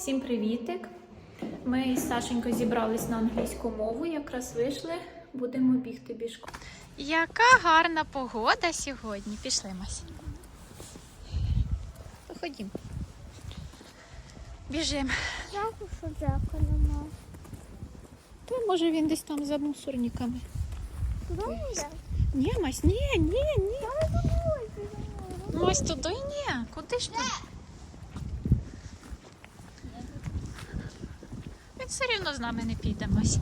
Всім привітик! Ми з Сашенькою зібрались на англійську мову, якраз вийшли, будемо бігти бішком. Яка гарна погода сьогодні. Пішли Мась. Ходім. Біжимо. Дякую, що дякую нема. Та може він десь там за мусорниками. Ні, Мась, ні, ні, ні. Мась, туди ні. Куди ж ти? Все рівно з нами не піде, Мась.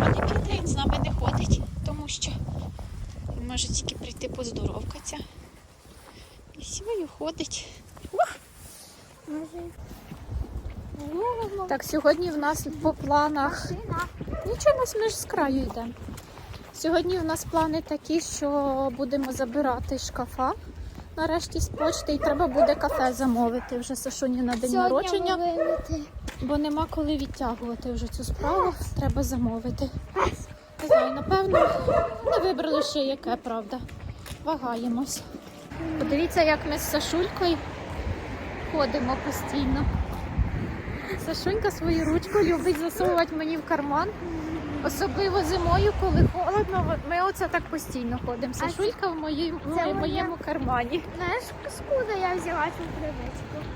А не піде, він з нами не ходить, тому що він може тільки прийти поздоровкатися. І сьогодні ходить. Лугом Так, сьогодні в нас по планах. Нічого, нас ми ж з краю йдемо. Сьогодні в нас плани такі, що будемо забирати шкафа нарешті з почти, і треба буде кафе замовити вже Сашуні на день народження, вилити. бо нема коли відтягувати вже цю справу. Треба замовити. Не знаю, напевно, не вибрали ще яке, правда. Вагаємось. Подивіться, як ми з Сашулькою ходимо постійно. Сашунька свою ручку любить засовувати мені в карман. Особливо зимою, коли холодно, ми оце так постійно ходимо. А Сашулька в моїм, це в моя- моєму кармані. Знаєш, скуда я взяла цю привичку?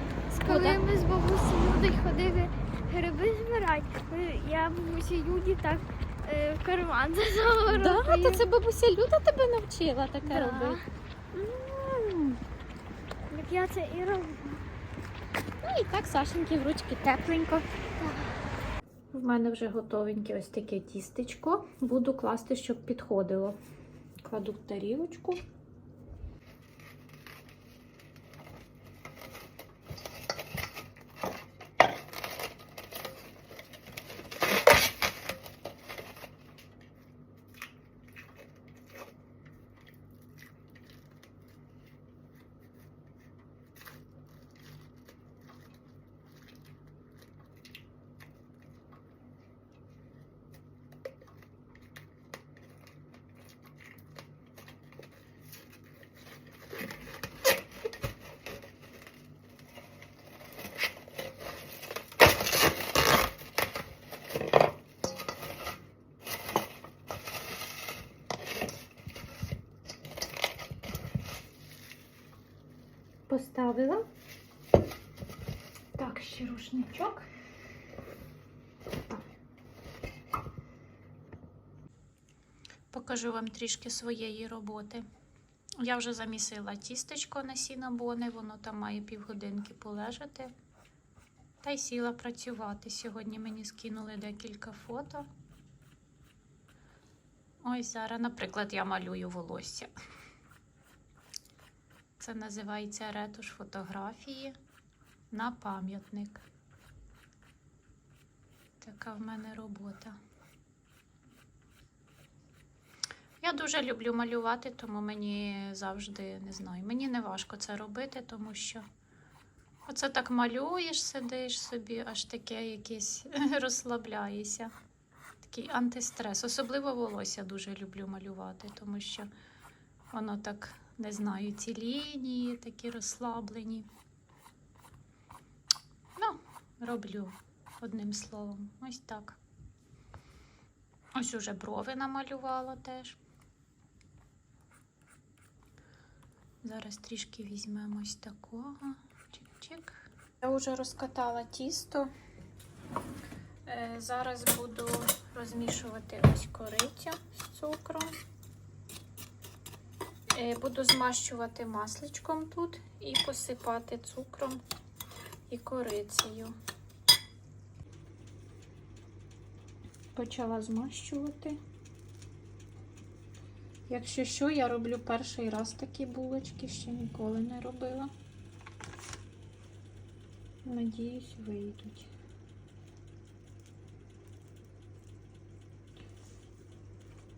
Коли ми з бабусею Людою ходили гриби збирати, я бабусі Люді так е, в карман засовувала. Да, то це бабуся Люда тебе навчила таке Да. робити. М. Так я це і роблю. Ну і так Сашеньки в ручки тепленько. В мене вже готовеньке ось таке тістечко. Буду класти, щоб підходило. Кладу в тарілочку. Поставила. Так, ще рушничок. Покажу вам трішки своєї роботи. Я вже замісила тістечко на сінабони, воно там має півгодинки полежати. Та й сіла працювати. Сьогодні мені скинули декілька фото. Ось зараз, наприклад, я малюю волосся. Це називається ретуш фотографії на пам'ятник. Така в мене робота. Я дуже люблю малювати, тому мені завжди не знаю. Мені не важко це робити, тому що оце так малюєш, сидиш собі, аж таке якесь розслабляєшся. Такий антистрес. Особливо волосся дуже люблю малювати, тому що воно так, не знаю, ці лінії такі розслаблені. Ну, роблю одним словом. Ось так. Ось уже брови намалювала теж. Зараз трішки візьмемо ось такого. Чик-чик. Я вже розкатала тісто. Е, Зараз буду розмішувати ось корицю з цукром. Е, Буду змащувати масличком тут і посипати цукром і корицею. Почала змащувати. Якщо що, я роблю перший раз такі булочки, ще ніколи не робила. Надіюсь, вийдуть.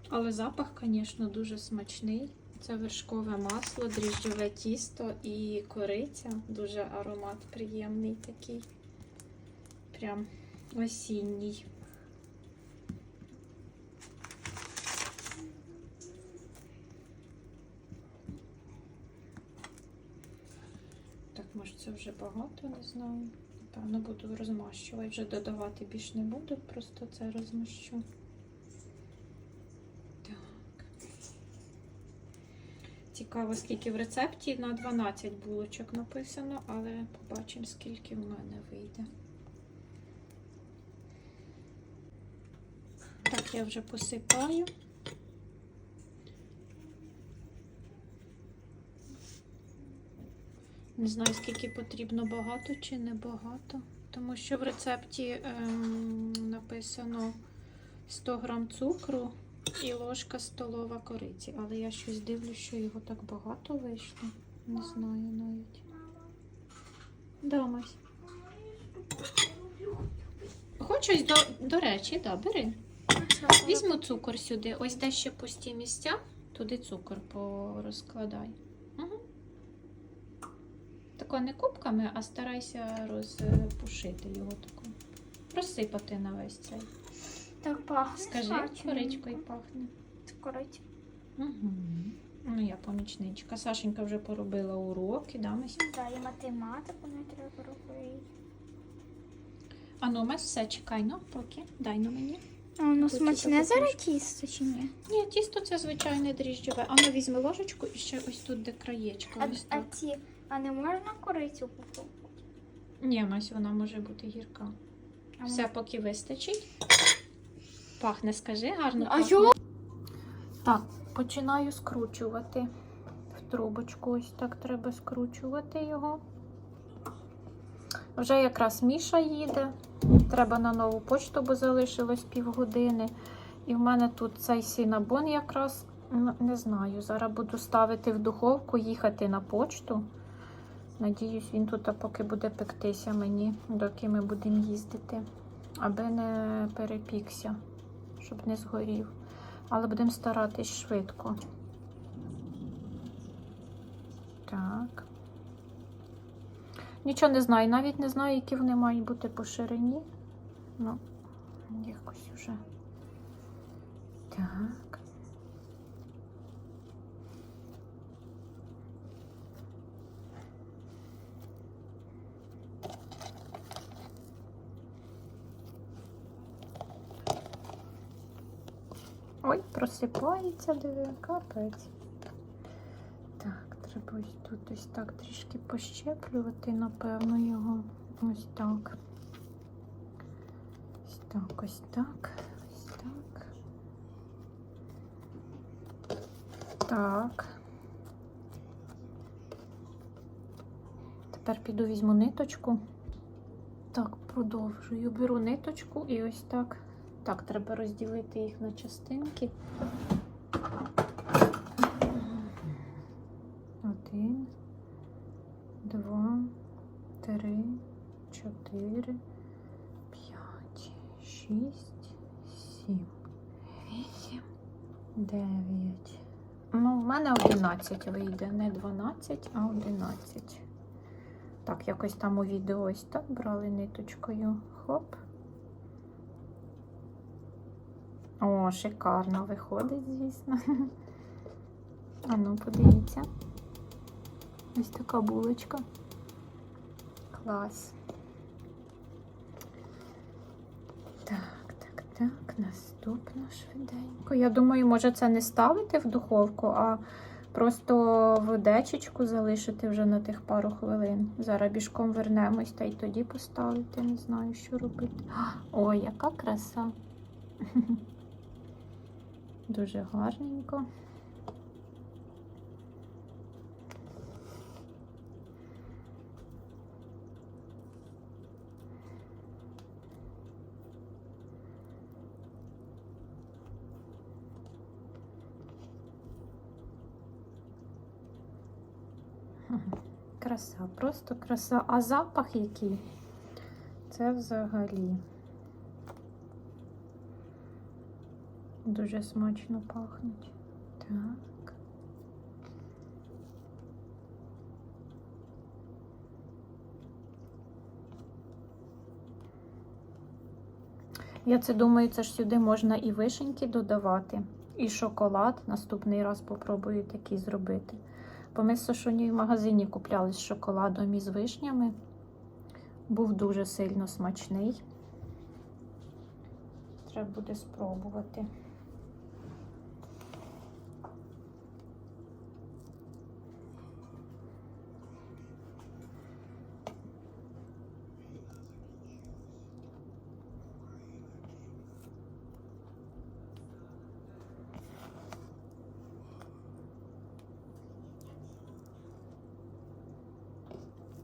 Але запах, звісно, дуже смачний. Це вершкове масло, дріжджове тісто і кориця. Дуже аромат приємний такий. Прям осінній. Так, може це вже багато, не знаю. напевно, буду розмащувати. Вже додавати більш не буду, просто це розмащу. Так. Цікаво, скільки в рецепті на 12 булочок написано, але побачимо, скільки в мене вийде. Так, я вже посипаю. Не знаю, скільки потрібно багато чи не багато. Тому що в рецепті ем, написано 100 грам цукру і ложка столова кориці. Але я щось дивлюсь, що його так багато вийшло. Не знаю навіть. Да, Мась. Хочеш, до, до речі, да, бери. Візьму цукор сюди. Ось де ще пусті місця, туди цукор порозкладай. Угу. Тако не кубками, а старайся розпушити його тако. Розсипати на весь цей. Так пахне. Скажи, коричкою пахне. Корить. Угу. Ну, я помічничка. Сашенька вже поробила уроки, да, Мась? Да, і математику не треба робити. А ну, Мась, все, чекай, ну, поки. Дай ну мені. А воно Тут смачне зараз тісто чи ні? Ні, тісто це звичайне дріжджове. А ну, візьми ложечку і ще ось тут, де краєчка. А, Ось а так. ці, а не можна корицю попробувати? Ні, Мась, вона може бути гірка. А Все, поки вистачить. Пахне, скажи, гарно. А пахне. йо? Так, починаю скручувати в трубочку. Ось так треба скручувати його. Вже якраз Міша їде. Треба на нову почту, бо залишилось півгодини. І в мене тут цей синабон якраз не знаю. Зараз буду ставити в духовку, їхати на почту. Надіюсь, він тут поки буде пектися мені, доки ми будемо їздити, аби не перепікся, щоб не згорів. Але будемо старатись швидко. Так. Нічого не знаю, навіть не знаю, які вони мають бути по ширині. Ну, якось уже. Так. Ой, просипається, диви, капець. Так, треба ось тут ось так трішки пощеплювати, напевно, його. Ось так. Ось так, ось так, ось так. Так. Тепер піду візьму ниточку. Так, продовжую. Беру ниточку і ось так. Так, треба розділити їх на частинки. Один, два, три, чотири, п'ять, шість, сім, вісім, дев'ять. Ну, в мене 11 вийде, не 12, а 11. Так, якось там у відео ось так брали ниточкою. Хоп. О, шикарно виходить, звісно. А ну, подивіться. Ось така булочка. Клас. Так, так, так, наступно швиденько. Я думаю, може це не ставити в духовку, а просто в дечечку залишити вже на тих пару хвилин. Зараз бішком вернемось та й тоді поставити. Не знаю, що робити. Ой, яка краса! Дуже гарненько. Краса, просто краса. А запах який? Це взагалі. Дуже смачно пахнуть. Так. Я це думаю, це ж сюди можна і вишеньки додавати, і шоколад. Наступний раз попробую такий зробити. Бо ми з Сашунею в магазині купляли з шоколадом і з вишнями. Був дуже сильно смачний. Треба буде спробувати.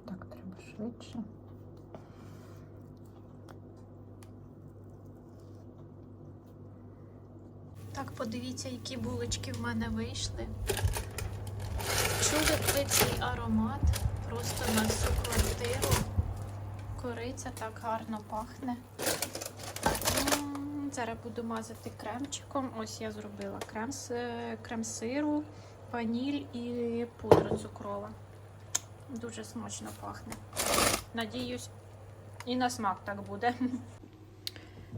Так, треба швидше. Так, подивіться, які булочки в мене вийшли. Чули ви цей аромат просто на всю квартиру. Кориця так гарно пахне. Зараз буду мазати кремчиком. Ось я зробила крем, крем сиру, ваніль і пудра цукрова. Дуже смачно пахне. Надіюсь, і на смак так буде.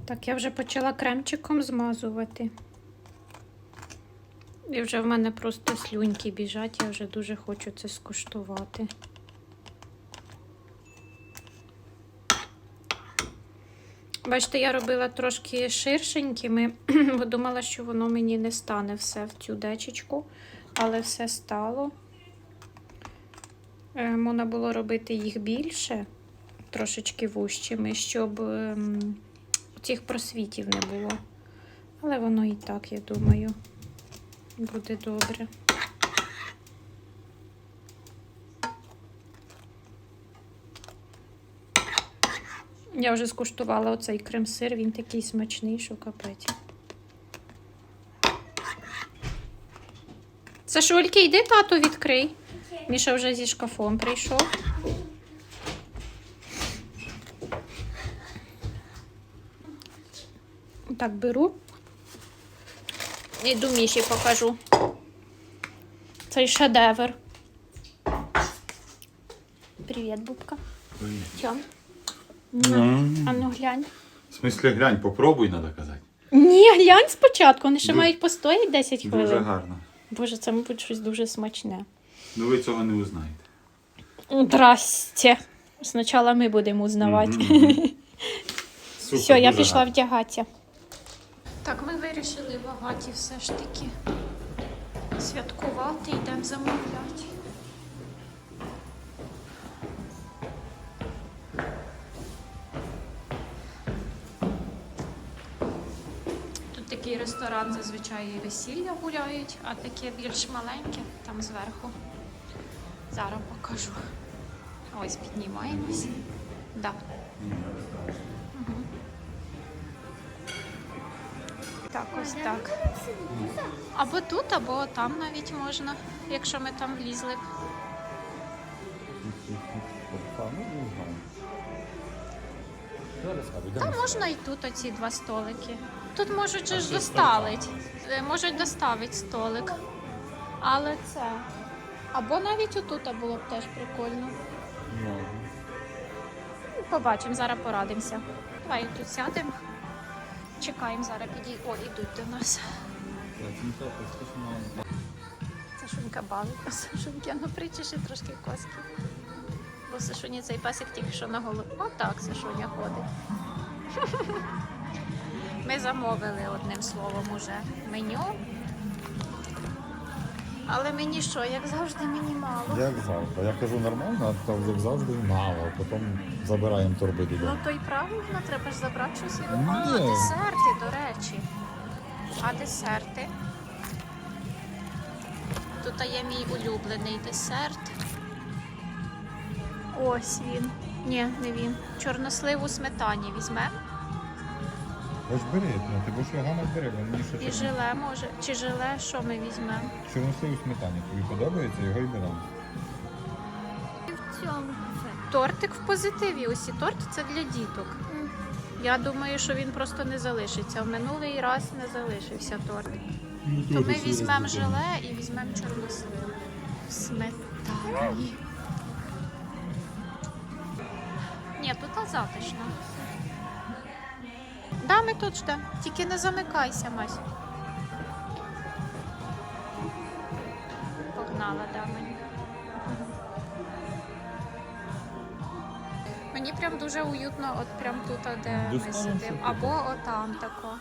Так, я вже почала кремчиком змазувати. І вже в мене просто слюньки біжать, я вже дуже хочу це скуштувати. Бачите, я робила трошки ширшенькими, бо думала, що воно мені не стане все в цю дечечку, але все стало. Е, Можна було робити їх більше, трошечки вущими, щоб ем, цих просвітів не було. Але воно і так, я думаю, буде добре. Я вже скуштувала оцей крем-сир, він такий смачний, що капець. Сашульки, йди тату відкрий. Міша вже зі шкафом прийшов. Так, беру. Іду Міші покажу. Цей шедевр. Привіт, Бубка. Чом? Ну, А ну глянь. в смислі, глянь, попробуй, треба казати. Ні, глянь спочатку, вони ще Ду- мають постояти 10 хвилин. Дуже гарно. Боже, це, мабуть, щось дуже смачне. Ну ви цього не узнаєте. Здрасте. Спочатку ми будемо узнавати. Супер, Все, я дуже пішла гарно. вдягатися. Так, ми вирішили багаті все ж таки святкувати, йдемо замовляти. Тут такий ресторан зазвичай і весілля гуляють, а таке більш маленьке там зверху. Зараз покажу. Ось піднімаємось. Да. Так, ось так. Або тут, або там навіть можна, якщо ми там влізли. Та можна і тут оці два столики. Тут можуть же ж доставити. Е, Можуть доставити столик. Але це. Або навіть отут було б теж прикольно. Ну, Побачимо, зараз порадимося. Давай тут сядемо. Чекаємо, зараз підій. О, ідуть до нас. Сашунька бавить, а Сашуньки, ну причеши трошки коски. Бо Сашуні цей песик тільки що на голову. Отак Сашуня ходить. Ми замовили одним словом уже меню. Але мені що, як завжди, мені мало. Як завжди. Я кажу нормально, а там як завжди мало. Потім забираємо торби Ну то й правильно, треба ж забрати щось. і- А, ні. десерти, до речі. А десерти? Тут є мій улюблений десерт. Ось він. Ні, не він. Чорнослив у сметані візьмемо. Ось бери, ну ти будеш його бери, бо мені ще І желе може. Чи желе, що ми візьмемо? чорносливу сметані. Тобі подобається, його і беремо. І в цьому. Тортик в позитиві. Усі торт це для діток. Я думаю, що він просто не залишиться. В минулий раз не залишився торт. То ми візьмемо желе і візьмемо чорнослив. В сметані. Ні, тут затишно. Да, ми тут ждемо. Тільки не замикайся, Мась. Погнала, да, мені. Мені прям дуже уютно, от прям тут, де ми сидимо. Або отам тако.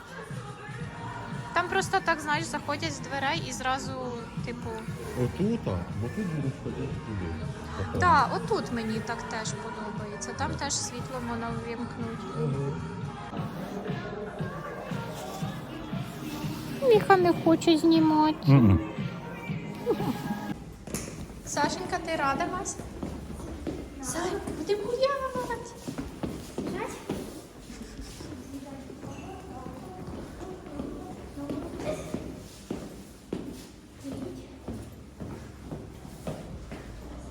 Там просто так, знаєш, заходять з дверей і зразу, типу. Отут, бо тут будуть ходити туди. Так, да, отут мені так теж подобається. Там теж світло можна ввімкнути. Міха не хоче знімати. Сашенька, ти рада нас? Зай, будемо гуляти.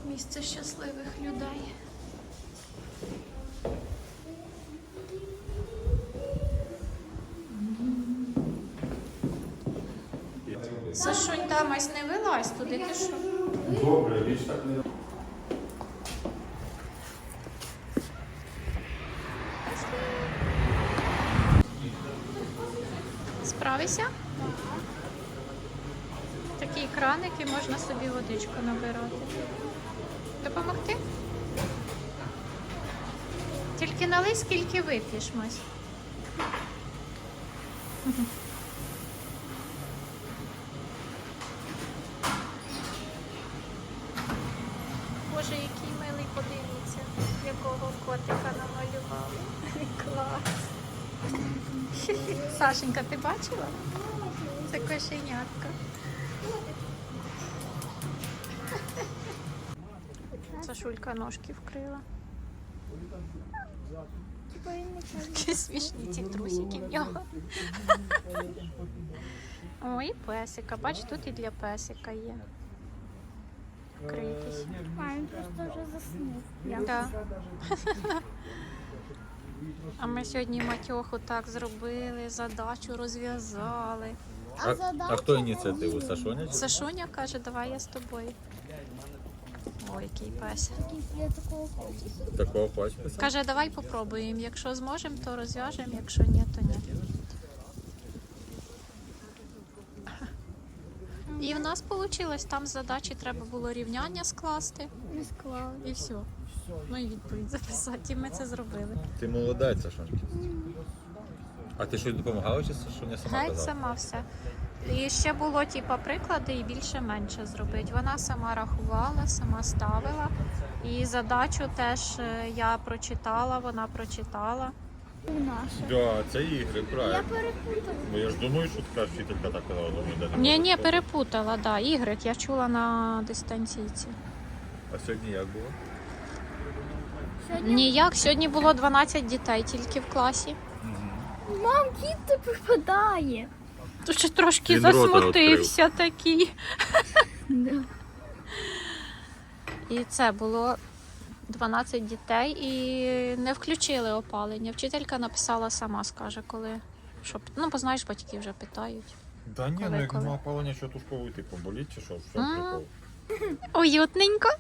Місце щасливих людей. Там ось не вилазь туди, ти що? Добре, більш так не Справишся? Такі краники, можна собі водичку набирати. Допомогти? Тільки налий, скільки вип'єш, Мась. Боже, який милий, подивіться, якого котика намалювали. Клас. Сашенька, ти бачила? Це кошенятка. Сашулька ножки вкрила. Такі смішні ці трусики в нього. Ой, песика. Бач, тут і для песика є. Вкритись. А, він просто вже заснув. Да. А ми сьогодні матьоху так зробили, задачу розв'язали. А, задача а хто ініціативу? Сашоня? чи- Сашуня каже, давай я з тобою. Ой, який пес. Я такого хочу. Такого? Каже, давай попробуємо. Якщо зможемо, то розв'яжемо, якщо ні, то ні. І в нас вийшло, там задачі треба було рівняння скласти Не склав. і все. Ну і відповідь записати. І ми це зробили. Ти молодець, Сашоньки. А ти щось допомагала чи Сашоня сама Геть казала? сама все. І ще було типа приклади і більше-менше зробити. Вона сама рахувала, сама ставила. І задачу теж е, я прочитала, вона прочитала. Наша. Да, це ігри, Я правильно. перепутала. Бо я ж думаю, що така вчителька так казала, думаю, де не Ні, ні, перепутала, да. Ігрик я чула на дистанційці. А сьогодні як було? Сьогодні Ніяк, сьогодні було 12 дітей тільки в класі. мам, кіт ти припадає. То ще трошки Він рота засмутився такий. І це було 12 дітей і не включили опалення. Вчителька написала сама, скаже, коли. Щоб, ну, бо знаєш, батьки вже питають. Да ні, Коли, ну як коли? нема опалення, що тушковий типу боліть чи що? Що М. прикол? Уютненько.